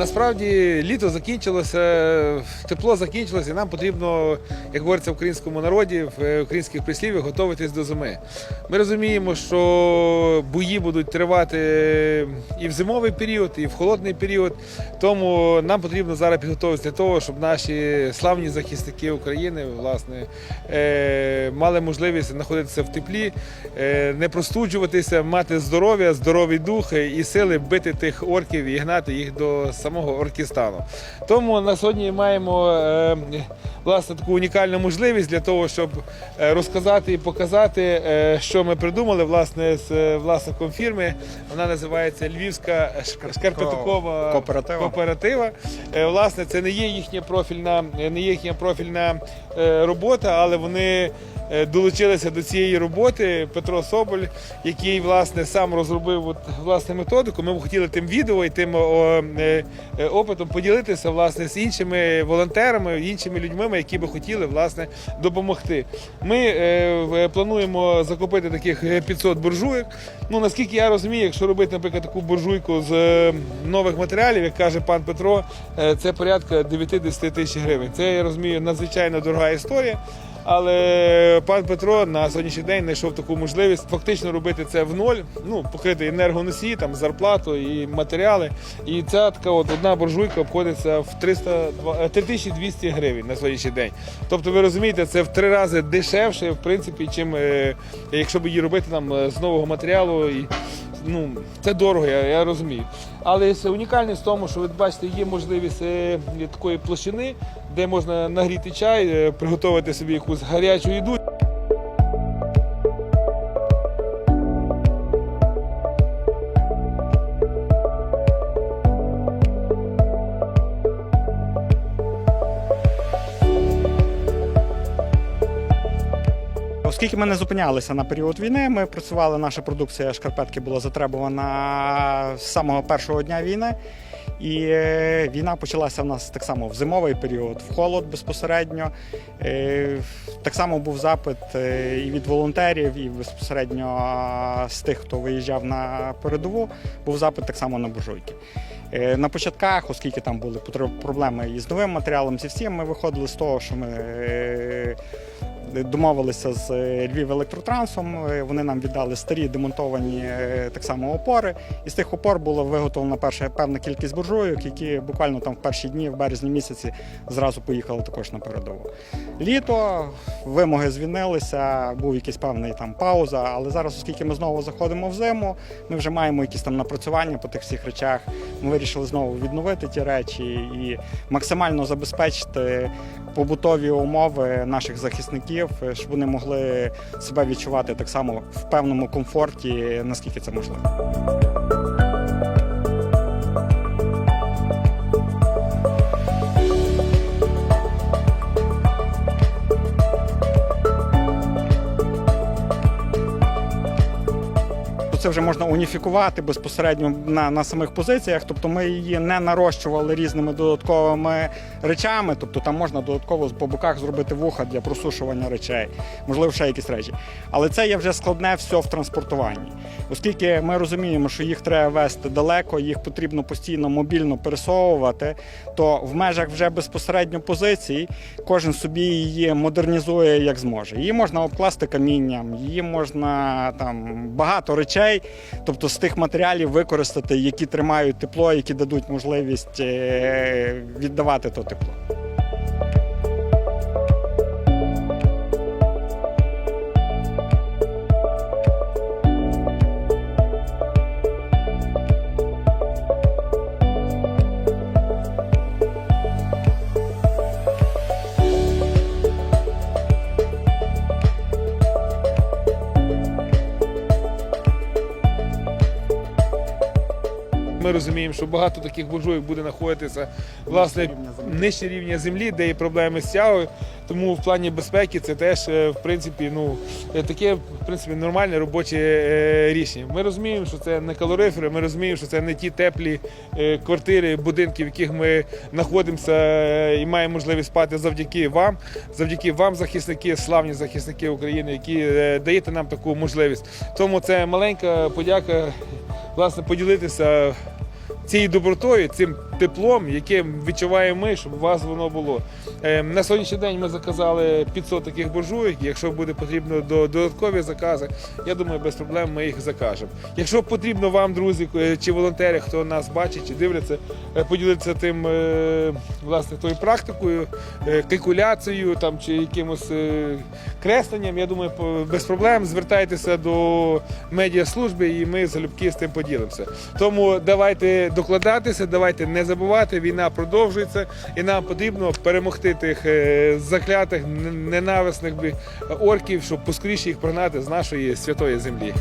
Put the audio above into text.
насправді літо закінчилося, тепло закінчилося, і нам потрібно, як говориться в українському народі, в е, українських прислів'ях, готуватись до зими. Ми розуміємо, що бої будуть тривати і в зимовий період, і в холодний період. Тому нам потрібно зараз підготуватися для того, щоб наші славні захисники України власне, е, мали можливість знаходитися в теплі, е, не простуджуватися, мати здоров'я, здоровий дух і сили бити тих орків і гнати їх до самого Оркістану. Тому на сьогодні маємо е, власне таку унікальну можливість для того, щоб е, розказати і показати, е, що ми придумали власне з власником фірми. Вона називається Львівська шк- шкарпетокова Кооператива. кооператива. Власне, це не є їхня профільна, не є їхня профільна робота, але вони долучилися до цієї роботи. Петро Соболь, який власне сам розробив от, власне методику. Ми б хотіли тим відео і тим о, опитом поділитися власне з іншими волонтерами, іншими людьми, які би хотіли власне допомогти. Ми е, плануємо закупити таких е, 500 буржуйок. Ну наскільки я розумію, якщо робити, наприклад, таку буржуйку з е, нових матеріалів, як каже пан Петро, е, це порядка 9-10 тисяч гривень. Це я розумію надзвичайно дорога історія. Але пан Петро на сьогоднішній день знайшов таку можливість фактично робити це в ноль, ну покрити енергоносії, там зарплату і матеріали. І ця така от одна буржуйка обходиться в 300, е, 3200 гривень на сьогоднішній день. Тобто, ви розумієте, це в три рази дешевше, в принципі, чим е, якщо б її робити там е, з нового матеріалу. Ну, це дорого, я, я розумію. Але унікальність в тому, що ви бачите, є можливість е, такої площини, де можна нагріти чай, е, приготувати собі якусь гарячу їду. Оскільки ми не зупинялися на період війни, ми працювали, наша продукція шкарпетки була затребувана з самого першого дня війни. І е, війна почалася в нас так само в зимовий період, в холод безпосередньо. Е, Так само був запит е, і від волонтерів, і безпосередньо з тих, хто виїжджав на передову, був запит так само на буржуйки. На початках, оскільки там були проблеми із новим матеріалом, зі всім, ми виходили з того, що ми домовилися з е, Львів електротрансом. е, Вони нам віддали старі демонтовані е, так само опори. І з тих опор було виготовлена перша певна кількість буржуйок, які буквально там в перші дні, в березні місяці, зразу поїхали також на передову. Літо вимоги звільнилися, був якийсь певний там пауза. Але зараз, оскільки ми знову заходимо в зиму, ми вже маємо якісь там напрацювання по тих всіх речах. Ми вирішили знову відновити ті речі і максимально забезпечити побутові умови наших захисників, щоб вони могли себе відчувати так само в певному комфорті, наскільки це можливо. Вже можна уніфікувати безпосередньо на, на самих позиціях. Тобто ми її не нарощували різними додатковими речами. Тобто там можна додатково по боках зробити вуха для просушування речей, можливо, ще якісь речі. Але це є вже складне все в транспортуванні, оскільки ми розуміємо, що їх треба вести далеко, їх потрібно постійно мобільно пересовувати. То в межах вже безпосередньо позицій кожен собі її модернізує як зможе. Її можна обкласти камінням, її можна там багато речей, тобто з тих матеріалів використати, які тримають тепло, які дадуть можливість е, віддавати то тепло. Ми розуміємо, що багато таких буржуйок буде знаходитися власне нижче рівня землі, де є проблеми з тягою. Тому в плані безпеки це теж е, в принципі ну е, таке в принципі нормальне робоче е, рішення. Ми розуміємо, що це не калорифери, ми розуміємо, що це не ті теплі квартири, будинки, в яких ми знаходимося і маємо можливість спати завдяки вам, завдяки вам, захисники, славні захисники України, які даєте нам таку можливість. Тому це маленька подяка, власне, поділитися цією добротою, цим теплом, яке відчуваємо ми, щоб у вас воно було. Е, На сьогоднішній день ми заказали 500 таких буржуйок. Якщо буде потрібно до додаткові закази, я думаю, без проблем ми їх закажемо. Якщо потрібно вам, друзі, е, чи волонтери, хто нас бачить чи дивляться, е, поділитися тим е, власне тою практикою, калькуляцією там чи якимось кресленням, я думаю, без проблем звертайтеся до медіаслужби і ми залюбки з тим поділимося. Тому давайте докладатися, давайте не забувати. Війна продовжується, і нам потрібно перемогти тих е, заклятих ненависних орків, щоб поскоріше їх прогнати з нашої святої землі.